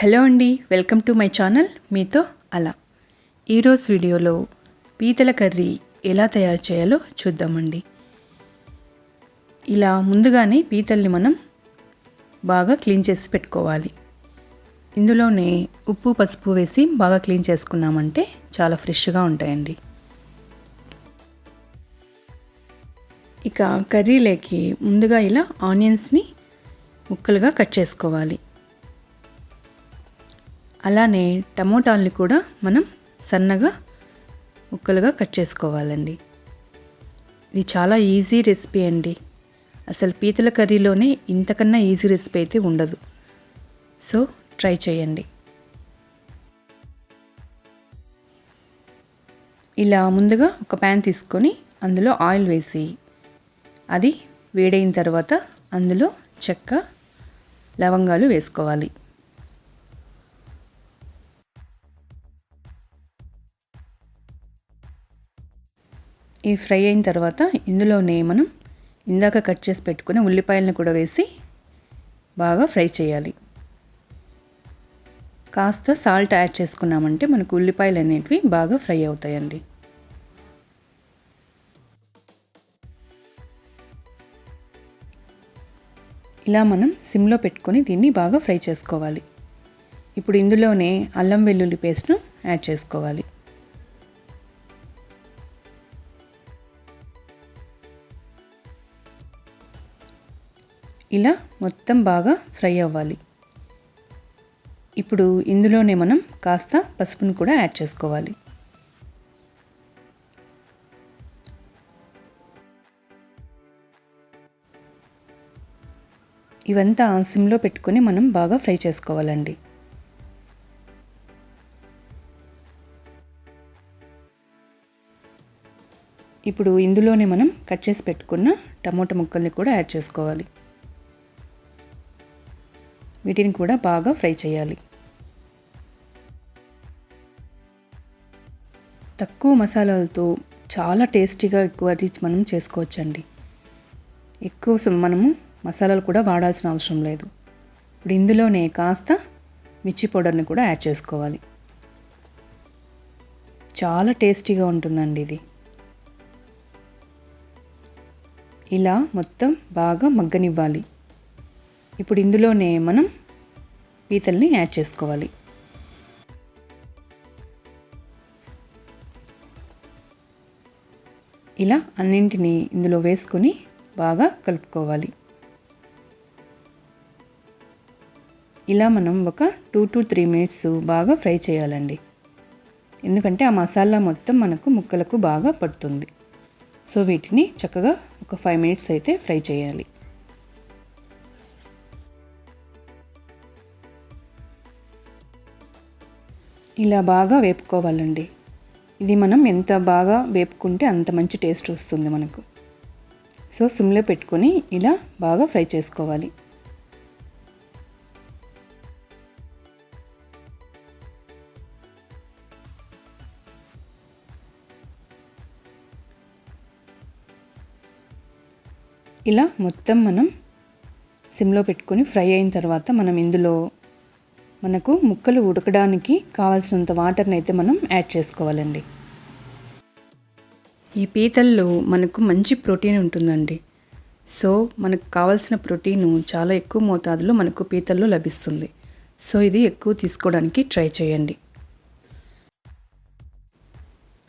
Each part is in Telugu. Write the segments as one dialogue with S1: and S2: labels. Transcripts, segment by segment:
S1: హలో అండి వెల్కమ్ టు మై ఛానల్ మీతో అలా. ఈరోజు వీడియోలో పీతల కర్రీ ఎలా తయారు చేయాలో చూద్దామండి. ఇలా ముందుగానే పీతల్ని మనం బాగా క్లీన్ చేసి పెట్టుకోవాలి. ఇందులోనే ఉప్పు పసుపు వేసి బాగా క్లీన్ చేసుకున్నామంటే చాలా ఫ్రెష్గా ఉంటాయండి. ఇక కర్రీలోకి ముందుగా ఇలా ఆనియన్స్ని ముక్కలుగా కట్ చేసుకోవాలి. అలానే టమోటాల్ని కూడా మనం సన్నగా ముక్కలుగా కట్ చేసుకోవాలండి. ఇది చాలా ఈజీ రెసిపీ అండి. అసలు పీతల కర్రీలోనే ఇంతకన్నా ఈజీ రెసిపీ అయితే ఉండదు. సో ట్రై చేయండి. ఇలా ముందుగా ఒక ప్యాన్ తీసుకొని అందులో ఆయిల్ వేసి అది వేడైన తర్వాత అందులో చెక్క లవంగాలు వేసుకోవాలి. ఈ ఫ్రై అయిన తర్వాత ఇందులోనే మనం ఇందాక కట్ చేసి పెట్టుకుని ఉల్లిపాయలను కూడా వేసి బాగా ఫ్రై చేయాలి. కాస్త సాల్ట్ యాడ్ చేసుకున్నామంటే మనకు ఉల్లిపాయలు అనేటివి బాగా ఫ్రై అవుతాయండి. ఇలా మనం సిమ్లో పెట్టుకొని దీన్ని బాగా ఫ్రై చేసుకోవాలి. ఇప్పుడు ఇందులోనే అల్లం వెల్లుల్లి పేస్ట్ను యాడ్ చేసుకోవాలి. ఇలా మొత్తం బాగా ఫ్రై అవ్వాలి. ఇప్పుడు ఇందులోనే మనం కాస్త పసుపును కూడా యాడ్ చేసుకోవాలి. ఇవంతా సిమ్లో పెట్టుకొని మనం బాగా ఫ్రై చేసుకోవాలండి. ఇప్పుడు ఇందులోనే మనం కట్ చేసి పెట్టుకున్న టమోటా ముక్కల్ని కూడా యాడ్ చేసుకోవాలి. వీటిని కూడా బాగా ఫ్రై చేయాలి. తక్కువ మసాలాలతో చాలా టేస్టీగా ఎక్కువ రీచ్ మనం చేసుకోవచ్చండి. ఎక్కువ మనము మసాలాలు కూడా వాడాల్సిన అవసరం లేదు. ఇప్పుడు ఇందులోనే కాస్త మిర్చి పౌడర్ని కూడా యాడ్ చేసుకోవాలి. చాలా టేస్టీగా ఉంటుందండి ఇది. ఇలా మొత్తం బాగా మగ్గనివ్వాలి. ఇప్పుడు ఇందులోనే మనం పీతల్ని యాడ్ చేసుకోవాలి. ఇలా అన్నింటినీ ఇందులో వేసుకొని బాగా కలుపుకోవాలి. ఇలా మనం ఒక టూ టు త్రీ మినిట్స్ బాగా ఫ్రై చేయాలండి. ఎందుకంటే ఆ మసాలా మొత్తం మనకు ముక్కలకు బాగా పడుతుంది. సో వీటిని చక్కగా ఒక ఫైవ్ మినిట్స్ అయితే ఫ్రై చేయాలి. ఇలా బాగా వేపుకోవాలండి. ఇది మనం ఎంత బాగా వేపుకుంటే అంత మంచి టేస్ట్ వస్తుంది మనకు. సో సిమ్లో పెట్టుకొని ఇలా బాగా ఫ్రై చేసుకోవాలి. ఇలా మొత్తం మనం సిమ్లో పెట్టుకొని ఫ్రై అయిన తర్వాత మనం ఇందులో మనకు ముక్కలు ఉడకడానికి కావాల్సినంత వాటర్ని అయితే మనం యాడ్ చేసుకోవాలండి. ఈ పీతల్లో మనకు మంచి ప్రోటీన్ ఉంటుందండి. సో మనకు కావాల్సిన ప్రోటీన్ చాలా ఎక్కువ మోతాదులో మనకు పీతల్లో లభిస్తుంది. సో ఇది ఎక్కువ తీసుకోవడానికి ట్రై చేయండి.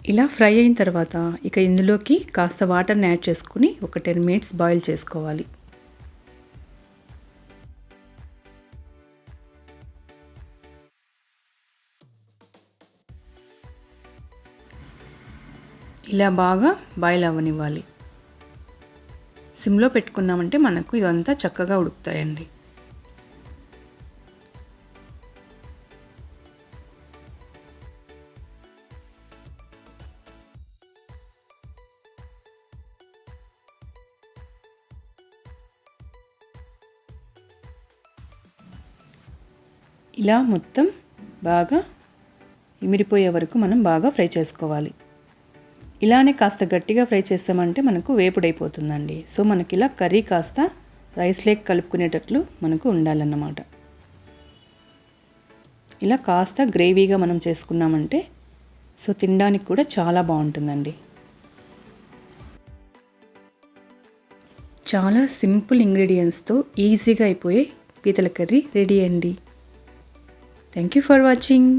S1: ఇలా ఫ్రై అయిన తర్వాత ఇక ఇందులోకి కాస్త వాటర్ని యాడ్ చేసుకుని ఒక టెన్ మినిట్స్ బాయిల్ చేసుకోవాలి. ఇలా బాగా బాయిల్ అవ్వనివ్వాలి. సిమ్లో పెట్టుకున్నామంటే మనకు ఇదంతా చక్కగా ఉడుకుతాయండి. ఇలా మొత్తం బాగా ఇమిరిపోయే వరకు మనం బాగా ఫ్రై చేసుకోవాలి. ఇలానే కాస్త గట్టిగా ఫ్రై చేస్తామంటే మనకు వేపుడైపోతుందండి. సో మనకి ఇలా కర్రీ కాస్త రైస్ లేక్ కలుపుకునేటట్లు మనకు ఉండాలన్నమాట. ఇలా కాస్త గ్రేవీగా మనం చేసుకున్నామంటే సో తినడానికి కూడా చాలా బాగుంటుందండి. చాలా సింపుల్ ఇంగ్రీడియంట్స్తో ఈజీగా అయిపోయే పీతల కర్రీ రెడీ అండి. Thank you for watching.